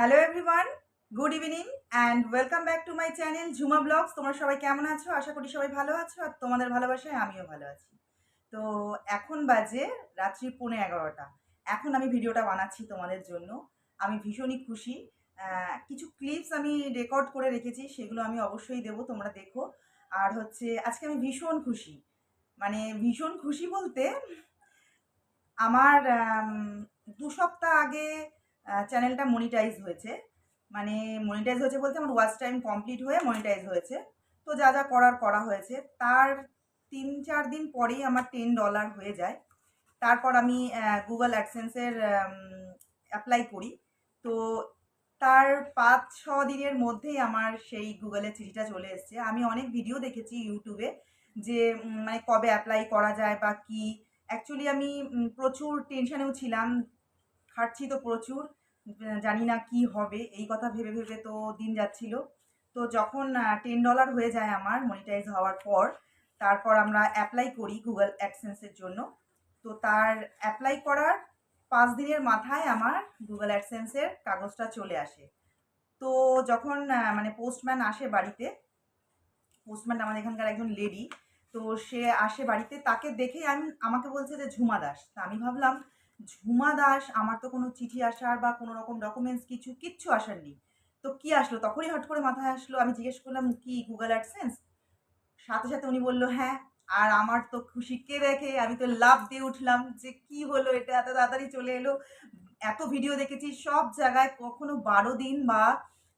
Hello everyone good evening and welcome back to my channel Jhuma vlogs তোমরা সবাই কেমন আছো? আশা করি সবাই ভালো আছো আর তোমাদের ভালোবাসায় আমিও ভালো আছি। তো এখন বাজে রাত্রি পৌনে এগারোটা। এখন আমি ভিডিওটা বানাচ্ছি তোমাদের জন্য। আমি ভীষণই খুশি। কিছু ক্লিপস আমি রেকর্ড করে রেখেছি, সেগুলো আমি অবশ্যই দেবো, তোমরা দেখো। আর হচ্ছে, আজকে আমি ভীষণ খুশি। মানে ভীষণ খুশি বলতে, আমার দু সপ্তাহ আগে চ্যানেলটা মনিটাইজ হয়েছে। মানে মনিটাইজ হয়েছে বলতে আমার ওয়াচ টাইম কমপ্লিট হয়ে মনিটাইজ হয়েছে। তো যা যা করার করা হয়েছে। তার তিন চার দিন পরেই আমার টেন ডলার হয়ে যায়। তারপর আমি গুগল অ্যাডসেন্সের অ্যাপ্লাই করি। তো তার পাঁচ, ছ দিনের মধ্যেই আমার সেই গুগলের চিঠিটা চলে এসেছে। আমি অনেক ভিডিও দেখেছি ইউটিউবে যে মানে কবে অ্যাপ্লাই করা যায় বা কি। অ্যাকচুয়ালি আমি প্রচুর টেনশনেও ছিলাম। খাটছি তো প্রচুর জানি না কি হবে, এই কথা ভেবে ভেবে তো দিন যাচ্ছিল। তো যখন টেন ডলার হয়ে যায় আমার মনিটাইজ হওয়ার পর, তারপর আমরা অ্যাপ্লাই করি গুগল অ্যাডসেন্সের জন্য। তো তার অ্যাপ্লাই করার পাঁচ দিনের মাথায় আমার গুগল অ্যাডসেন্সের কাগজটা চলে আসে। তো যখন মানে পোস্টম্যান আসে বাড়িতে পোস্টম্যান আমাদের এখানকার একজন লেডি তো সে আসে বাড়িতে, তাকে দেখেই আমি, আমাকে বলছে যে ঝুমা দাস। তা আমি ভাবলাম ঝুমা দাস, আমার তো কোনো চিঠি আসার বা কোনো রকম ডকুমেন্টস কিছু, কিচ্ছু আসার নেই। তো কি আসলো? তখনই হট করে মাথায় আসলো, আমি জিজ্ঞেস করলাম, কি গুগল অ্যাডসেন্স সাথে সাথে উনি বলল হ্যাঁ আর আমার তো খুশিকে দেখে আমি তো লাভ দিয়ে উঠলাম যে কি হলো এটা, এত তাড়াতাড়ি চলে এলো। এত ভিডিও দেখেছি, সব জায়গায় কখনো বারো দিন বা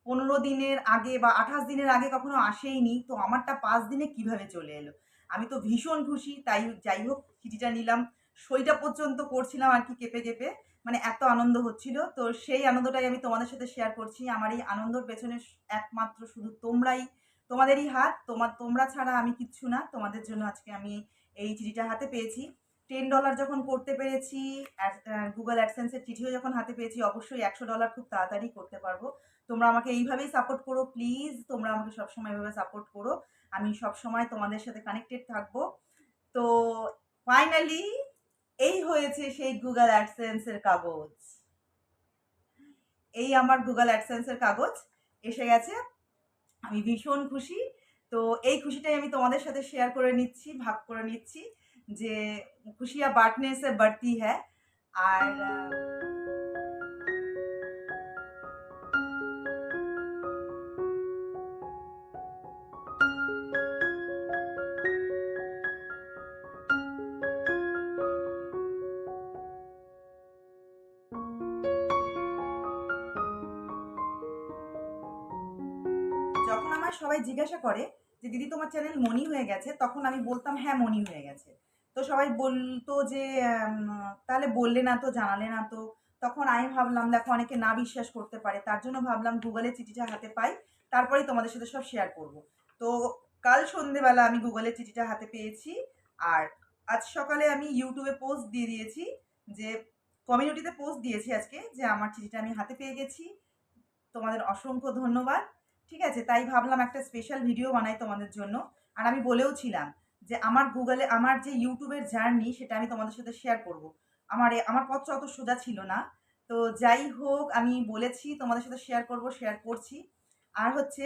পনেরো দিনের আগে বা আঠাশ দিনের আগে কখনো আসেইনি। তো আমারটা পাঁচ দিনে কীভাবে চলে এলো? আমি তো ভীষণ খুশি, তাই যাই হোক, চিঠিটা নিলাম। সইটা পর্যন্ত করছিলাম আর কি কেঁপে কেঁপে। মানে এত আনন্দ হচ্ছিল। তো সেই আনন্দটাই আমি তোমাদের সাথে শেয়ার করছি। আমার এই আনন্দর পেছনে একমাত্র শুধু তোমরাই, তোমাদেরই হাত। তোমার তোমরা ছাড়া আমি কিচ্ছু না। তোমাদের জন্য আজকে আমি এই চিঠিটা হাতে পেয়েছি। টেন ডলার যখন করতে পেরেছি গুগল অ্যাডসেন্সের চিঠিও যখন হাতে পেয়েছি, অবশ্যই একশো ডলার খুব তাড়াতাড়ি করতে পারব। তোমরা আমাকে এইভাবেই সাপোর্ট করো প্লিজ তোমরা আমাকে সবসময় এভাবে সাপোর্ট করো। আমি সবসময় তোমাদের সাথে কানেক্টেড থাকব। তো ফাইনালি এই হয়েছে সেই গুগল অ্যাডসেন্সের কাগজ। এই আমার গুগল অ্যাডসেন্সের কাগজ এসে গেছে। আমি ভীষণ খুশি। তো এই খুশিটাই আমি তোমাদের সাথে শেয়ার করে নিচ্ছি, ভাগ করে নিচ্ছি যে খুশিয়া বাটনে সে বাড়তি হ্যাঁ। আর যখন আমার সবাই জিজ্ঞাসা করে যে, দিদি, তোমার চ্যানেল মনি হয়ে গেছে? তখন আমি বলতাম হ্যাঁ মনি হয়ে গেছে। তো সবাই বলতো যে তাহলে বললে না তো, জানালে না তো। তখন আমি ভাবলাম, দেখো, অনেকে না বিশ্বাস করতে পারে, তার জন্য ভাবলাম গুগলে চিঠিটা হাতে পাই, তারপরেই তোমাদের সাথে সব শেয়ার করব। তো কাল সন্ধেবেলা আমি গুগলে চিঠিটা হাতে পেয়েছি, আর আজ সকালে আমি ইউটিউবে পোস্ট দিয়ে দিয়েছি যে কমিউনিটিতে পোস্ট দিয়েছি আজকে যে, আমার চিঠিটা আমি হাতে পেয়ে গেছি। তোমাদের অসংখ্য ধন্যবাদ। ঠিক আছে, তাই ভাবলাম একটা স্পেশাল ভিডিও বানাই তোমাদের জন্য। আর আমি বলেও ছিলাম যে আমার গুগলে আমার যে ইউটিউবের জার্নি সেটা আমি তোমাদের সাথে শেয়ার করব। আমার আমার পথটা অত সোজা ছিল না। তো যাই হোক, আমি বলেছি তোমাদের সাথে শেয়ার করব শেয়ার করছি। আর হচ্ছে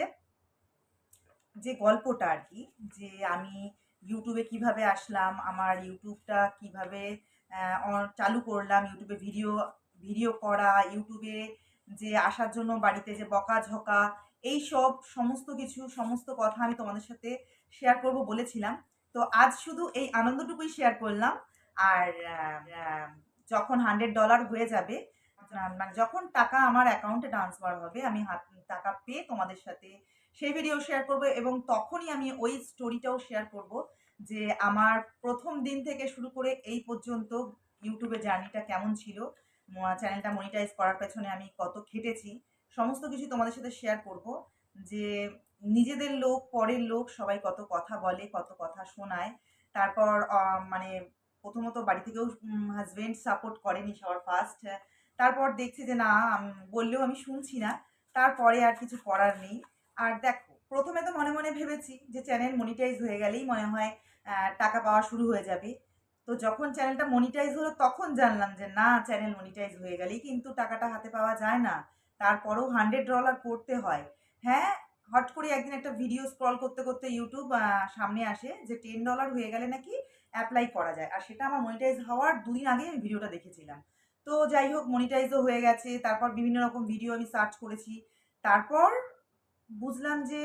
যে গল্পটা আর কি, যে আমি ইউটিউবে কীভাবে আসলাম, আমার ইউটিউবটা কীভাবে চালু করলাম ইউটিউবে ভিডিও ভিডিও করা ইউটিউবে যে আসার জন্য বাড়িতে যে বকাঝকা এই সব সমস্ত কিছু, সমস্ত কথা আমি তোমাদের সাথে শেয়ার করব বলেছিলাম। তো আজ শুধু এই আনন্দটুকুই শেয়ার করলাম। আর যখন হান্ড্রেড ডলার হয়ে যাবে মানে যখন টাকা আমার অ্যাকাউন্টে ট্রান্সফার হবে, আমি হাত, টাকা পেয়ে তোমাদের সাথে সেই ভিডিও শেয়ার করব এবং তখনই আমি ওই স্টোরিটাও শেয়ার করব যে আমার প্রথম দিন থেকে শুরু করে এই পর্যন্ত ইউটিউবে জার্নিটা কেমন ছিল চ্যানেলটা মনিটাইজ করার পেছনে আমি কত খেটেছি। সমস্ত কিছু তোমাদের সাথে শেয়ার করব। যে নিজেদের লোক, পরের লোক সবাই কত কথা বলে, কত কথা শোনায়। তারপর মানে প্রথমত বাড়ি থেকেও হাজবেন্ড সাপোর্ট করেনি সবার ফার্স্ট তারপর দেখছি যে না বললেও আমি শুনছি না। তারপরে আর কিছু করার নেই। আর দেখো, প্রথমে তো মনে মনে ভেবেছি যে চ্যানেল মনিটাইজ হয়ে গেলেই মনে হয় টাকা পাওয়া শুরু হয়ে যাবে। তো যখন চ্যানেলটা মনিটাইজ হলো, তখন জানলাম যে না চ্যানেল মনিটাইজ হয়ে গেলেই কিন্তু টাকাটা হাতে পাওয়া যায় না। তারপরেও হান্ড্রেড ডলার করতে হয়। হ্যাঁ হট করে একদিন একটা ভিডিও স্ক্রল করতে করতে ইউটিউব সামনে আসে যে টেন ডলার হয়ে গেলে নাকি অ্যাপ্লাই করা যায়। আর সেটা আমার মনিটাইজ হওয়ার দুদিন আগে আমি ভিডিওটা দেখেছিলাম। তো যাই হোক মনিটাইজও হয়ে গেছে। তারপর বিভিন্ন রকম ভিডিও আমি সার্চ করেছি। তারপর বুঝলাম যে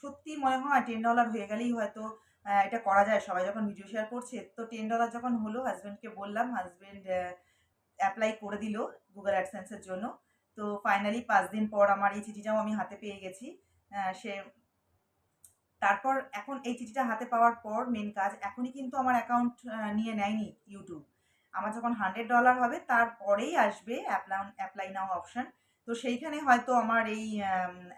সত্যি মনে হয় টেন ডলার হয়ে গেলেই হয়তো এটা করা যায়। সবাই যখন ভিডিও শেয়ার করছে, তো টেন ডলার যখন হলো হাজব্যান্ডকে বললাম হাজব্যান্ড অ্যাপ্লাই করে দিল গুগল অ্যাডসেন্সের জন্য। তো ফাইনালি পাঁচ দিন পর আমার এই চিঠিটাও আমি হাতে পেয়ে গেছি। সে তারপর এখন এই চিঠিটা হাতে পাওয়ার পর মেন কাজ, এখনই কিন্তু আমার অ্যাকাউন্ট নিয়ে নেয়নি ইউটিউব আমার যখন হান্ড্রেড ডলার হবে, তারপরেই আসবে অ্যাপ্লাই অ্যাপ্লাই নাও অপশন তো সেইখানে হয়তো আমার এই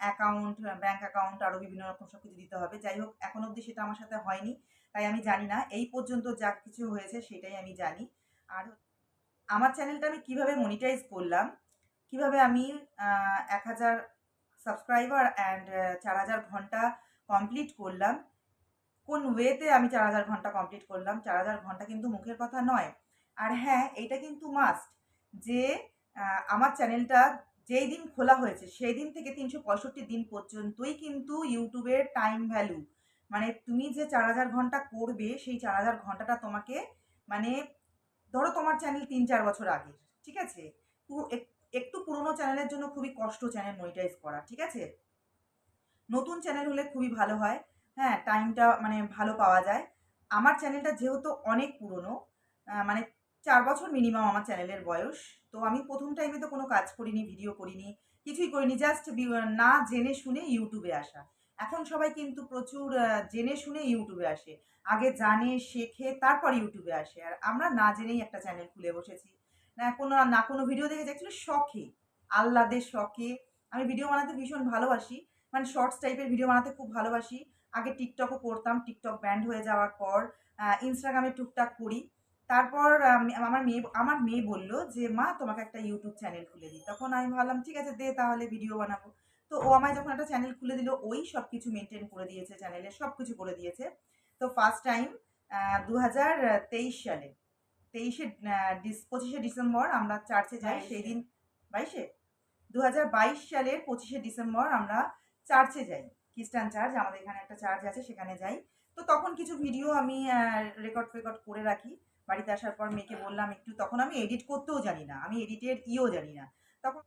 অ্যাকাউন্ট ব্যাঙ্ক অ্যাকাউন্ট আরও বিভিন্ন রকম সব কিছু দিতে হবে। যাই হোক, এখন অবধি সেটা আমার সাথে হয়নি, তাই আমি জানি না। এই পর্যন্ত যা কিছু হয়েছে সেটাই আমি জানি। আর আমার চ্যানেলটা আমি কীভাবে মনিটাইজ করলাম কীভাবে আমি এক হাজার সাবস্ক্রাইবার অ্যান্ড চার হাজার ঘণ্টা কমপ্লিট করলাম, কোন ওয়েতে আমি চার হাজার ঘণ্টা কমপ্লিট করলাম, চার হাজার ঘণ্টা কিন্তু মুখের কথা নয়। আর হ্যাঁ এইটা কিন্তু মাস্ট যে আমার চ্যানেলটা যেই দিন খোলা হয়েছে, সেই দিন থেকে তিনশো পঁয়ষট্টি দিন পর্যন্তই কিন্তু ইউটিউবের টাইম ভ্যালু মানে তুমি যে চার হাজার ঘণ্টা করবে, সেই চার হাজার ঘন্টাটা তোমাকে মানে ধরো তোমার চ্যানেল তিন চার বছর আগে ঠিক আছে? একটু পুরনো চ্যানেলের জন্য খুবই কষ্ট চ্যানেল মনিটাইজ করা, ঠিক আছে? নতুন চ্যানেল হলে খুবই ভালো হয়। হ্যাঁ টাইমটা মানে ভালো পাওয়া যায়। আমার চ্যানেলটা যেহেতু অনেক পুরনো মানে চার বছর মিনিমাম আমার চ্যানেলের বয়স, তো আমি প্রথম টাইমে তো কোনো কাজ করিনি ভিডিও করিনি, কিছুই করিনি জাস্ট না জেনে শুনে ইউটিউবে আসা। এখন সবাই কিন্তু প্রচুর জেনে শুনে ইউটিউবে আসে। আগে জানে, শেখে, তারপর ইউটিউবে আসে। আর আমরা না জেনেই একটা চ্যানেল খুলে বসেছি। না কোনো না কোনো ভিডিও দেখে অ্যাকচুয়ালি শখে, আহ্লাদের শখে। আমি ভিডিও বানাতে ভীষণ ভালোবাসি। মানে শর্টস টাইপের ভিডিও বানাতে খুব ভালোবাসি। আগে টিকটকও করতাম টিকটক ব্যান্ড হয়ে যাওয়ার পর ইনস্টাগ্রামে টুকটাক করি। তারপর আমার মেয়ে আমার মেয়ে বলল যে, মা, তোমাকে একটা ইউটিউব চ্যানেল খুলে দিই। তখন আমি ভাবলাম, ঠিক আছে, দে তাহলে ভিডিও বানাবো। তো ও আমায় যখন একটা চ্যানেল খুলে দিল, ওই সব কিছু মেনটেন করে দিয়েছে চ্যানেলে সব কিছু করে দিয়েছে। তো ফার্স্ট টাইম দু হাজার তেইশ সালে তেইশে পঁচিশে ডিসেম্বর আমরা চার্চে যাই সেই দিন বাইশে? দু হাজার বাইশ সালের পঁচিশে ডিসেম্বর আমরা চার্চে যাই খ্রিস্টান চার্চ আমাদের এখানে একটা চার্চ আছে সেখানে যাই। তো তখন কিছু ভিডিও আমি রেকর্ড ফেকর্ড করে রাখি বাড়িতে আসার পর মেয়েকে বললাম একটু তখন আমি এডিট করতেও জানি না আমি এডিটের ইও জানি না। তখন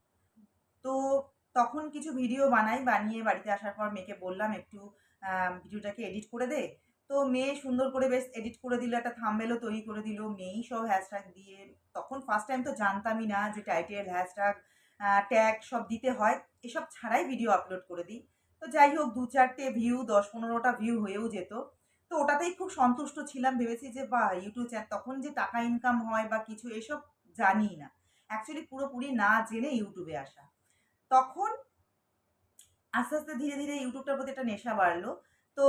তো তখন কিছু ভিডিও বানাই বানিয়ে বাড়িতে আসার পর মেয়েকে বললাম একটু ভিডিওটাকে এডিট করে দে। তো মেয়ে সুন্দর করে বেশ এডিট করে দিল, একটা থাম্বেলও তৈরি করে দিল, মেয়েই সব হ্যাশট্যাগ দিয়ে। তখন ফার্স্ট টাইম তো জানতামই না যে টাইটেল হ্যাশট্যাগ ট্যাগ সব দিতে হয়। এসব ছাড়াই ভিডিও আপলোড করে দিই। তো যাই হোক, দু চারটে ভিউ দশ পনেরোটা ভিউ হয়েও যেত। তো ওটাতেই খুব সন্তুষ্ট ছিলাম, ভেবেছি যে বা ইউটিউব চ্যানেল তখন যে টাকা ইনকাম হয় বা কিছু, এসব জানি না। অ্যাকচুয়ালি পুরোপুরি না জেনে ইউটিউবে আসা। তখন আস্তে আস্তে ধীরে ধীরে ইউটিউবটার প্রতি একটা নেশা বাড়লো। তো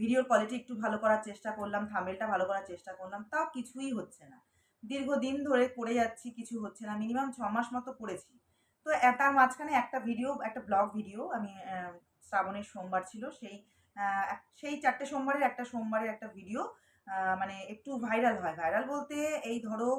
ভিডিওর কোয়ালিটি একটু ভালো করার চেষ্টা করলাম থামেলটা ভালো করার চেষ্টা করলাম, তাও কিছুই হচ্ছে না। দীর্ঘদিন ধরে করে যাচ্ছি, কিছু হচ্ছে না মিনিমাম ছ মাস মতো করেছি। তো তার মাঝখানে একটা ভিডিও একটা ব্লগ ভিডিও আমি শ্রাবণের সোমবার ছিল, সেই সেই চারটে সোমবারের একটা সোমবারের একটা ভিডিও মানে একটু ভাইরাল হয়। ভাইরাল বলতে এই ধরো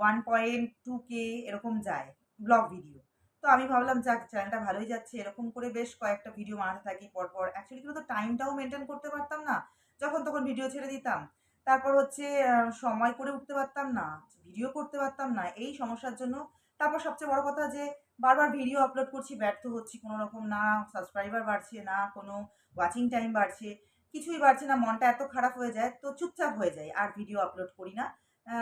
ওয়ান পয়েন্ট টু কে এরকম যায় ব্লগ ভিডিও তো আমি ভাবলাম, যাক চ্যানেলটা ভালোই যাচ্ছে। এরকম করে বেশ কয়েকটা ভিডিও বানাতে থাকি পরপর। অ্যাকচুয়ালি কিন্তু টাইমটাও মেনটেন করতে পারতাম না। যখন তখন ভিডিও ছেড়ে দিতাম। তারপর হচ্ছে সময় করে উঠতে পারতাম না ভিডিও করতে পারতাম না। এই সমস্যার জন্য তারপর সবচেয়ে বড় কথা যে, বারবার ভিডিও আপলোড করছি, ব্যর্থ হচ্ছি কোনো রকম না সাবস্ক্রাইবার বাড়ছে না, কোনো ওয়াচিং টাইম বাড়ছে, কিছুই বাড়ছে না, মনটা এত খারাপ হয়ে যায়, তো চুপচাপ হয়ে যায় আর ভিডিও আপলোড করি না।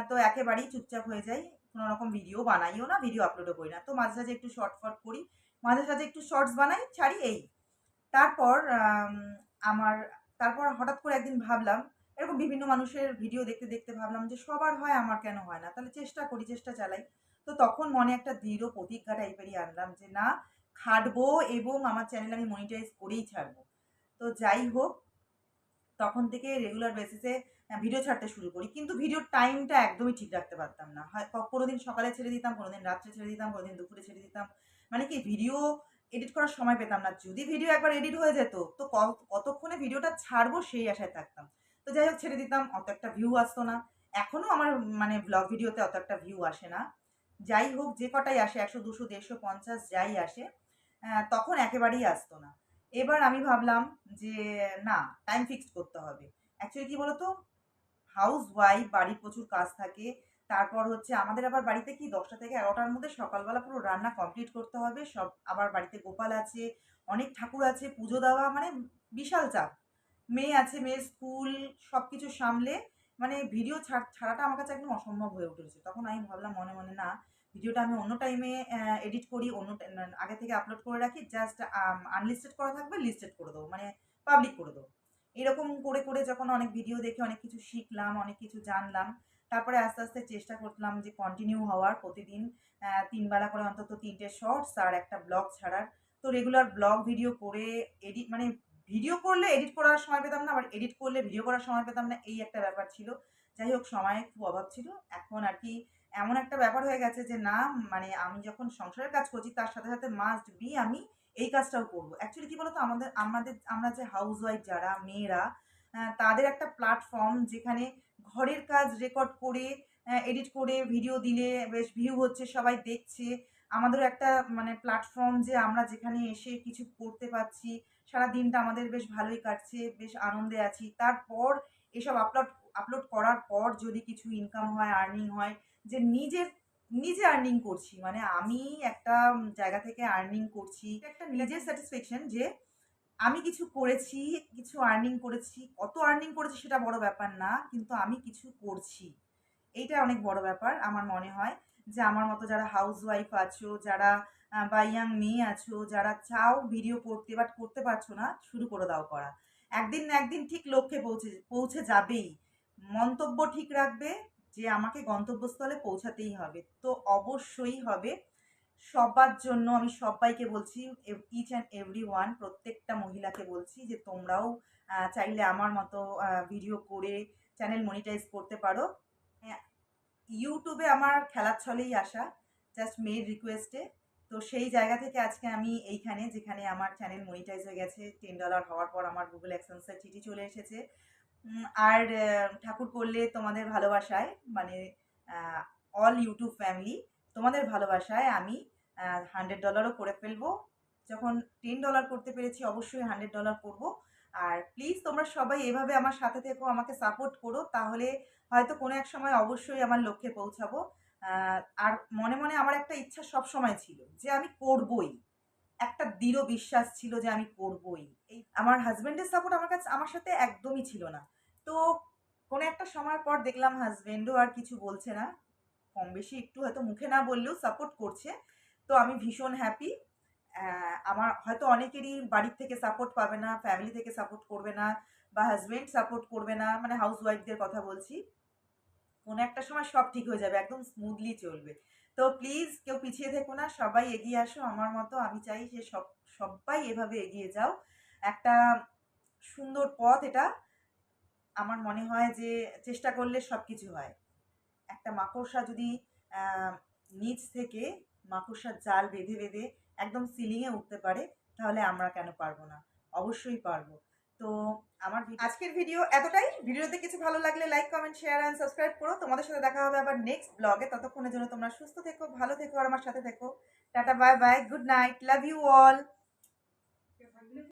তো একেবারেই চুপচাপ হয়ে যাই। কোনো রকম ভিডিও বানাইও না ভিডিও আপলোডও করি না। তো মাঝে সাঝে একটু শর্ট ফট করি, মাঝে সাঝে একটু শর্টস বানাই, ছাড়ি এই। তারপর আমার, তারপর হঠাৎ করে একদিন ভাবলাম, এরকম বিভিন্ন মানুষের ভিডিও দেখতে দেখতে ভাবলাম যে সবার হয়, আমার কেন হয় না? তাহলে চেষ্টা করি, চেষ্টা চালাই। তো তখন মনে একটা দৃঢ় প্রতিজ্ঞা টাইপেরই আনলাম যে না, খাটবো এবং আমার চ্যানেল আমি মনিটাইজ করেই ছাড়বো। তো যাই হোক, তখন থেকে রেগুলার বেসিসে ভিডিও ছাড়তে শুরু করি। কিন্তু ভিডিওর টাইমটা একদমই ঠিক রাখতে পারতাম না। হয়, ক- কোনোদিন সকালে ছেড়ে দিতাম, কোনোদিন রাত্রে ছেড়ে দিতাম, কোনোদিন দুপুরে ছেড়ে দিতাম। মানে কি ভিডিও এডিট করার সময় পেতাম না। যদি ভিডিও একবার এডিট হয়ে যেত, তো কতক্ষণে ভিডিওটা ছাড়বো সেই আশায় থাকতাম। তো যাই হোক, ছেড়ে দিতাম, অত একটা ভিউ আসতো না। এখনও আমার মানে ব্লগ ভিডিওতে অত একটা ভিউ আসে না। যাই হোক, যে কটাই আসে, একশো, দুশো, দেড়শো, পঞ্চাশ, যাই আসে তখন একেবারেই আসতো না। এবার আমি ভাবলাম যে, না টাইম ফিক্সড করতে হবে। অ্যাকচুয়ালি কী বলতো? হাউস ওয়াইফ বাড়ির প্রচুর কাজ থাকে। তারপর হচ্ছে আমাদের আবার বাড়িতে কি দশটা থেকে এগারোটার মধ্যে সকালবেলা পুরো রান্না কমপ্লিট করতে হবে। সব আবার বাড়িতে গোপাল আছে, অনেক ঠাকুর আছে, পুজো দেওয়া মানে বিশাল চাপ। মেয়ে আছে, মেয়ের স্কুল সব কিছু সামলে মানে ভিডিও ছাড়াটা আমার কাছে একদম অসম্ভব হয়ে উঠেছে। তখন আমি ভাবলাম মনে মনে, না ভিডিওটা আমি অন্য টাইমে এডিট করি, অন্য আগে থেকে আপলোড করে রাখি। জাস্ট আনলিস্টেড করা থাকবে লিস্টেড করে দেবো মানে পাবলিক করে দেবো। এরকম করে করে যখন অনেক ভিডিও দেখে অনেক কিছু শিখলাম, অনেক কিছু জানলাম, তারপরে আস্তে আস্তে চেষ্টা করলাম যে কন্টিনিউ হওয়ার প্রতিদিন তিনবেলা করে অন্তত তিনটে শর্টস আর একটা ব্লগ ছাড়ার। তো রেগুলার ব্লগ ভিডিও করে এডিট মানে ভিডিও করলে এডিট করার সময় পেতাম না, আবার এডিট করলে ভিডিও করার সময় পেতাম না, এই একটা ব্যাপার ছিল। যাই হোক সময়ের খুব অভাব ছিল। এখন আর কি এমন একটা ব্যাপার হয়ে গেছে যে না মানে আমি যখন সংসারের কাজ করছি, তার সাথে সাথে মাস্ট বি আমি এই কাজটাও করব। অ্যাকচুয়ালি কী বলতো? আমাদের আমাদের, আমরা যে হাউস ওয়াইফ যারা, মেয়েরা তাদের একটা প্ল্যাটফর্ম যেখানে ঘরের কাজ রেকর্ড করে এডিট করে ভিডিও দিলে বেশ ভিউ হচ্ছে, সবাই দেখছে। আমাদেরও একটা মানে প্ল্যাটফর্ম যে আমরা যেখানে এসে কিছু করতে পারছি, সারা দিনটা আমাদের বেশ ভালোই কাটছে, বেশ আনন্দে আছি। তারপর এসব আপলোড আপলোড করার পর যদি কিছু ইনকাম হয় আর্নিং হয়, যে নিজের নিজে আর্নিং করছি। মানে আমি একটা জায়গা থেকে আর্নিং করছি। একটা নিজের স্যাটিসফ্যাকশন যে আমি কিছু করেছি, কিছু আর্নিং করেছি, কত আর্নিং করেছি সেটা বড় ব্যাপার না, কিন্তু আমি কিছু করছি। এইটা অনেক বড় ব্যাপার আমার মনে হয় যে আমার মতো যারা হাউস ওয়াইফ আছো, যারা বা ইয়াং মেয়ে আছো, যারা চাও ভিডিও করতে বাট করতে পারছ না, শুরু করে দাও করা। একদিন না একদিন ঠিক লক্ষ্যে পৌঁছে পৌঁছে যাবেই। মন্তব্য ঠিক রাখবে যে আমাকে গন্তব্যস্থলে পৌঁছাতেই হবে। তো অবশ্যই হবে। সবার জন্য আমি সবাইকে বলছি ইচ অ্যান্ড এভরি ওয়ান প্রত্যেকটা মহিলাকে বলছি যে তোমরাও চাইলে আমার মতো ভিডিও করে চ্যানেল মনিটাইজ করতে পারো। হ্যাঁ, ইউটিউবে আমার খেলার ছলেই আসা জাস্ট মেয়ের রিকোয়েস্টে তো সেই জায়গা থেকে আজকে আমি এইখানে যেখানে আমার চ্যানেল মনিটাইজ হয়ে গেছে টেন ডলার হওয়ার পর আমার গুগল অ্যাক্সেন্সের চিঠি চলে এসেছে। আর ঠাকুর করলে তোমাদের ভালোবাসায় মানে অল ইউটিউব ফ্যামিলি তোমাদের ভালোবাসায় আমি হান্ড্রেড ডলারও করে ফেলব। যখন টেন ডলার করতে পেরেছি অবশ্যই হান্ড্রেড ডলার করব। আর প্লিজ তোমরা সবাই এভাবে আমার সাথে থেকো, আমাকে সাপোর্ট করো, তাহলে হয়তো কোনো এক সময় অবশ্যই আমার লক্ষ্যে পৌঁছাবো। আর মনে মনে আমার একটা ইচ্ছা সব সময় ছিল যে আমি করবই। একটা দৃঢ় বিশ্বাস ছিল যে আমি করবই। এই আমার হাজব্যান্ডের সাপোর্ট আমার কাছে, আমার সাথে একদমই ছিল না। তো কোনো একটা সময় পর দেখলাম হাজব্যান্ডও আর কিছু বলছে না। কম বেশি একটু হয়তো মুখে না বললেও সাপোর্ট করছে। তো আমি ভীষণ হ্যাপি আমার হয়তো অনেকেরই বাড়ির থেকে সাপোর্ট পাবে না ফ্যামিলি থেকে সাপোর্ট করবে না বা হাজব্যান্ড সাপোর্ট করবে না মানে হাউস ওয়াইফদের কথা বলছি। কোনো একটা সময় সব ঠিক হয়ে যাবে, একদম স্মুথলি চলবে। তো প্লিজ কেউ পিছিয়ে থেকো না, সবাই এগিয়ে আসো, আমার মতো আমি চাই যে সব সবাই এভাবে এগিয়ে যাও। একটা সুন্দর পথ এটা। আমার মনে হয় যে চেষ্টা করলে সব কিছু হয়। একটা মাকড়সা যদি নিচ থেকে মাকড়সার জাল বেঁধে বেঁধে একদম সিলিংয়ে উঠতে পারে, তাহলে আমরা কেন পারব না? অবশ্যই পারব। তো আমার আজকের ভিডিও এতটাই। ভিডিওতে কিছু ভালো লাগলে like comment share and subscribe করো। তোমাদের সাথে দেখা হবে আবার নেক্সট ব্লগে ততক্ষণের জন্য তোমরা সুস্থ থেকো, ভালো থেকো আর আমার সাথে থেকো। Tata bye bye good night love you all